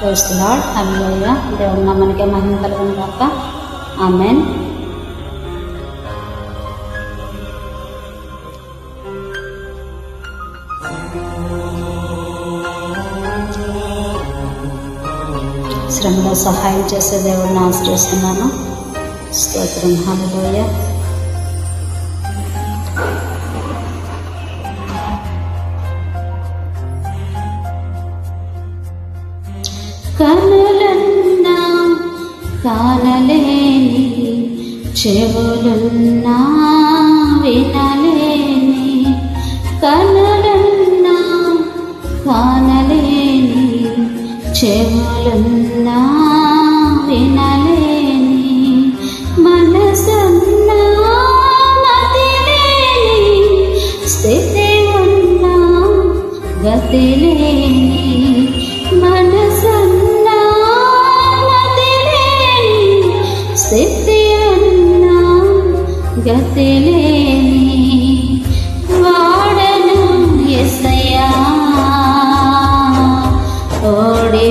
చేస్తున్నాడు అమ్మయ్య దేవుడు నమ్మనికే మహిమ కలుగును కాక ఆమెన్ శ్రమలో సహాయం చేసే దేవుడిని ఆశ్రయిస్తున్నాను స్తోత్రం. హల్లెలూయా కానలేని చెవులున్నా వినలేని కనులున్నా కానలేని చెవులున్నా వినలేని మనసున్నా మతిలేని స్థితి ఉన్నా గతిలేని మన గతి వాడను ఎసయా. ఓడే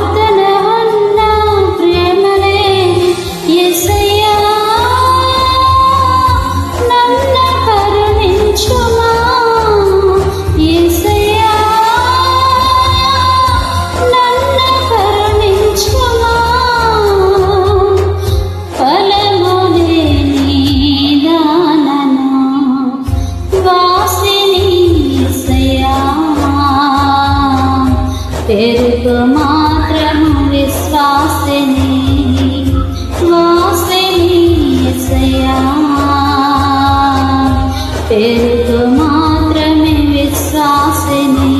పెరుగు మాత్రమే విశ్వాసిని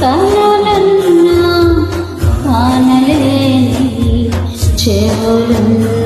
కనులన్నా కానలేని చెవులున్నా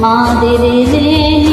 Maderenin